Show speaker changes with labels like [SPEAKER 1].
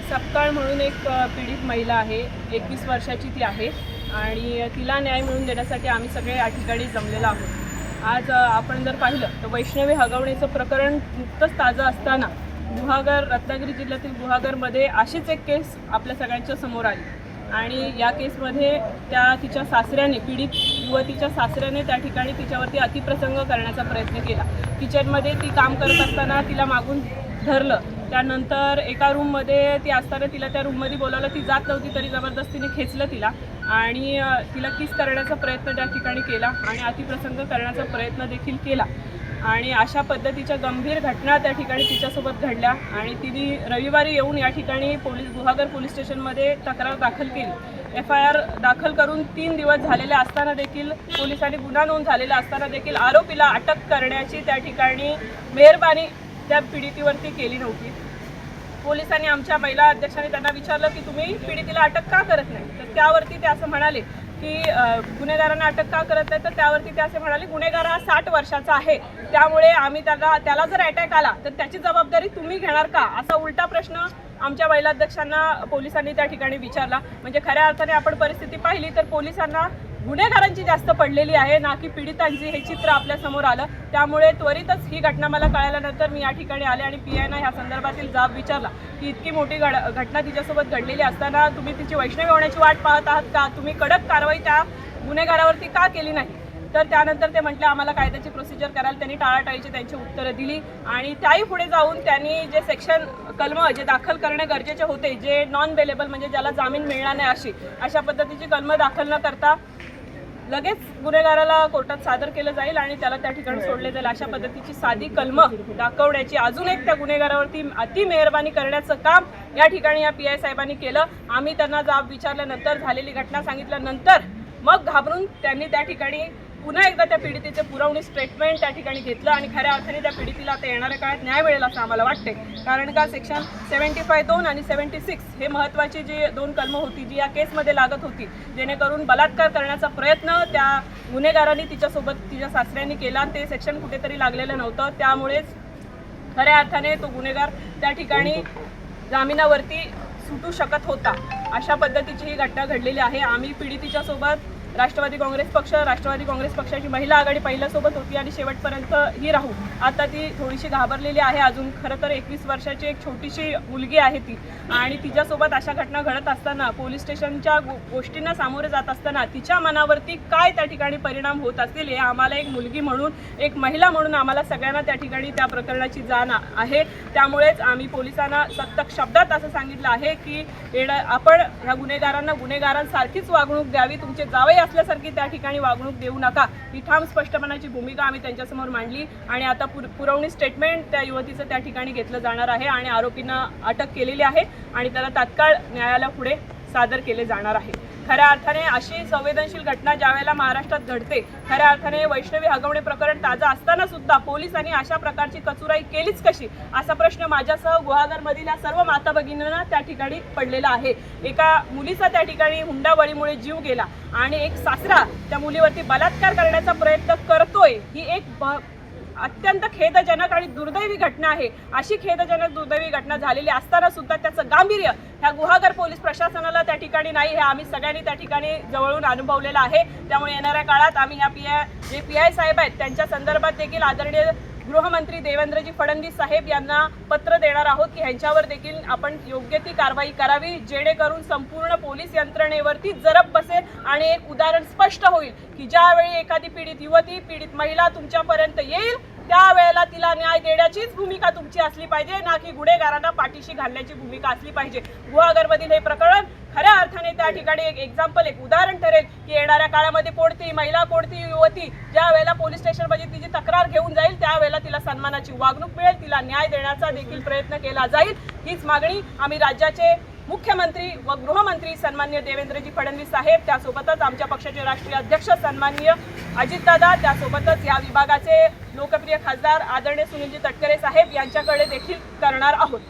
[SPEAKER 1] सपकाळ म्हणून एक पीडित महिला आहे. एकवीस वर्षाची ती आहे. आणि तिला न्याय मिळवून देण्यासाठी आम्ही सगळे या ठिकाणी जमलेलो आहोत. आज आपण जर पाहिलं तर वैष्णवी हगवणीचं प्रकरण नुकतंच ताजं असताना गुहागर रत्नागिरी जिल्ह्यातील गुहागरमध्ये अशीच एक केस आपल्या सगळ्यांच्या समोर आली. आणि या केसमध्ये त्या तिच्या सासऱ्याने पीडित युवतीच्या सासऱ्याने त्या ठिकाणी तिच्यावरती अतिप्रसंग करण्याचा प्रयत्न केला. किचनमध्ये ती काम करत असताना तिला मागून धरलं. त्यानंतर एका रूममध्ये ती असताना तिला त्या रूममध्ये बोलावलं. ती जात नव्हती तरी जबरदस्तीने खेचलं तिला. आणि तिला किस करण्याचा प्रयत्न त्या ठिकाणी केला आणि अतिप्रसंग करण्याचा प्रयत्न देखील केला. आणि अशा पद्धतीच्या गंभीर घटना त्या ठिकाणी तिच्यासोबत घडल्या आणि तिने रविवारी येऊन या ठिकाणी पोलीस गुहागर पोलीस स्टेशनमध्ये तक्रार दाखल केली. एफ आय आर दाखल करून तीन दिवस झालेले असताना देखील पोलिसांनी गुन्हा नोंद झालेला असताना देखील आरोपीला अटक करण्याची त्या ठिकाणी मेहरबानी त्या पीडितीवरती केली नव्हती. पोलिसांनी आमच्या महिला अध्यक्षांनी त्यांना विचारलं की तुम्ही पीडितीला अटक का करत नाही? तर त्यावरती ते असं म्हणाले की गुन्हेगारांना अटक का करत नाही? तर त्यावरती ते असे म्हणाले गुन्हेगार हा साठ वर्षाचा आहे. त्यामुळे आम्ही त्याला त्याला जर अटॅक आला तर त्याची जबाबदारी तुम्ही घेणार का? असा उलटा प्रश्न आमच्या महिला अध्यक्षांना पोलिसांनी त्या ठिकाणी विचारला. म्हणजे खऱ्या अर्थाने आपण परिस्थिती पाहिली तर पोलिसांना गुन्हेगारांची जास्त पडलेली आहे ना की पीडितांची हे चित्र आपल्यासमोर आलं. त्यामुळे त्वरितच ही घटना मला कळाल्यानंतर मी या ठिकाणी आले आणि पी आयनं ह्या संदर्भातील जाब विचारला की इतकी मोठी घड घटना तिच्यासोबत घडलेली असताना तुम्ही तिची वैष्णवी होण्याची वाट पाहत आहात का? तुम्ही कडक कारवाई त्या गुन्हेगारावरती का केली नाही? तर त्यानंतर ते म्हटले आम्हाला कायद्याची प्रोसिजर करायला त्यांनी टाळाटाळीची त्यांची उत्तरं दिली आणि त्याही पुढे जाऊन त्यांनी जे सेक्शन कलम जे दाखल करणे गरजेचे होते जे नॉन बेलेबल म्हणजे ज्याला जामीन मिळणार नाही अशी अशा पद्धतीची कलमं दाखल न करता लगेच गुन्हेगाराला कोर्टात सादर केलं जाईल आणि त्याला त्या ठिकाणी सोडले जाईल. अशा पद्धतीची साधी कलमं दाखवण्याची अजून एक त्या गुन्हेगारावरती अति मेहरबानी करण्याचं काम या ठिकाणी या पी आय साहेबांनी केलं. आम्ही त्यांना जाब विचारल्यानंतर झालेली घटना सांगितल्यानंतर मग घाबरून त्यांनी त्या ठिकाणी पुन्हा एकदा त्या पीडितेचे पुरवणी स्टेटमेंट त्या ठिकाणी घेतलं आणि खऱ्या अर्थाने त्या पीडितीला आता येणाऱ्या काळात न्याय मिळेल असं आम्हाला वाटते कारण का सेक्शन सेवन्टी फाय दोन आणि सेवन्टी सिक्स हे महत्त्वाची जी दोन कलमं होती जी या केसमध्ये लागत होती जेणेकरून बलात्कार करण्याचा प्रयत्न त्या गुन्हेगारांनी तिच्यासोबत तिच्या सासऱ्यांनी केला ते सेक्शन कुठेतरी लागलेलं नव्हतं. त्यामुळेच खऱ्या अर्थाने तो गुन्हेगार त्या ठिकाणी जामिनावरती सुटू शकत होता. अशा पद्धतीची ही घटना घडलेली आहे. आम्ही पीडितीच्या सोबत राष्ट्रवादी काँग्रेस पक्ष राष्ट्रवादी काँग्रेस पक्षाची महिला आघाडी पहिल्यासोबत होती आणि शेवटपर्यंत ही राहू. आता ती थोडीशी घाबरलेली आहे. अजून खरं तर एकवीस वर्षाची एक छोटीशी मुलगी आहे ती. आणि तिच्यासोबत अशा घटना घडत असताना पोलीस स्टेशनच्या गो- गोष्टींना सामोरे जात असताना तिच्या मनावरती काय त्या ठिकाणी परिणाम होत असतील हे आम्हाला एक मुलगी म्हणून एक महिला म्हणून आम्हाला सगळ्यांना त्या ठिकाणी त्या प्रकरणाची जाण आहे. त्यामुळेच आम्ही पोलिसांना सत्तक शब्दात असं सांगितलं आहे की येणं आपण ह्या गुन्हेगारांना गुन्हेगारांसारखीच वागणूक द्यावी तुमचे जावे असल्यासारखी त्या ठिकाणी वागणूक देऊ नका. ही ठाम स्पष्टपणाची भूमिका आम्ही त्यांच्यासमोर मांडली आणि आता पुर पुरवणी स्टेटमेंट त्या युवतीचं त्या ठिकाणी घेतलं जाणार आहे आणि आरोपींना अटक केलेली आहे आणि त्याला तात्काळ न्यायालयापुढे सादर केले जाणार आहे. खऱ्या अर्थाने अशी संवेदनशील घटना ज्या वेळेला महाराष्ट्रात घडते खऱ्या अर्थाने वैष्णवी हगवणे प्रकरण ताजं असताना सुद्धा पोलिसांनी अशा प्रकारची कचुराई केलीच कशी? असा प्रश्न माझ्यासह गुहागरमधील या सर्व माता भगिनींना त्या ठिकाणी पडलेला आहे. एका मुलीचा त्या ठिकाणी हुंडाबळीमुळे जीव गेला आणि एक सासरा त्या मुलीवरती बलात्कार करण्याचा प्रयत्न करतोय ही एक ब- अत्यंत खेदजनक आणि दुर्दैवी घटना आहे. अशी खेदजनक दुर्दैवी घटना झालेली असताना सुद्धा त्याचं गांभीर्य ह्या गुहागर पोलीस प्रशासनाला त्या ठिकाणी नाही. हे आम्ही सगळ्यांनी त्या ठिकाणी जवळून अनुभवलेलं आहे. त्यामुळे येणाऱ्या काळात आम्ही ह्या P I J P I साहेब आहेत त्यांच्या संदर्भात देखील आदरणीय गृहमंत्री देवेंद्रजी फडणवीस साहेब यांना पत्र देणार आहोत की ह्यांच्यावर देखील आपण योग्य ती कारवाई करावी जेणेकरून संपूर्ण पोलीस यंत्रणेवरती जरब बसेल आणि एक उदाहरण स्पष्ट होईल की ज्यावेळी एखादी पीडित युवती पीडित महिला तुमच्यापर्यंत येईल त्यावेळेला तिला न्याय देण्याचीच भूमिका तुमची असली पाहिजे ना की गुन्हेगारांना पाठीशी घालण्याची भूमिका असली पाहिजे. गुहागरमधील हे प्रकरण खऱ्या अर्थाने त्या ठिकाणी एक एक्झाम्पल एक उदाहरण ठरेल की येणाऱ्या काळामध्ये कोणती महिला कोणती युवती ज्या वेळेला पोलीस स्टेशनमध्ये तिची तक्रार घेऊन जाईल त्यावेळेला तिला सन्मानाची वागणूक मिळेल तिला न्याय देण्याचा देखील प्रयत्न केला जाईल. हीच मागणी आम्ही राज्याचे मुख्यमंत्री व गृहमंत्री सन्मान्य देवेंद्रजी फडणवीस साहेब त्यासोबतच आमच्या पक्षाचे राष्ट्रीय अध्यक्ष सन्माननीय अजितदादा त्यासोबतच या विभागाचे लोकप्रिय खासदार आदरणीय सुनीलजी तटकरे साहेब यांच्याकडे देखील करणार आहोत.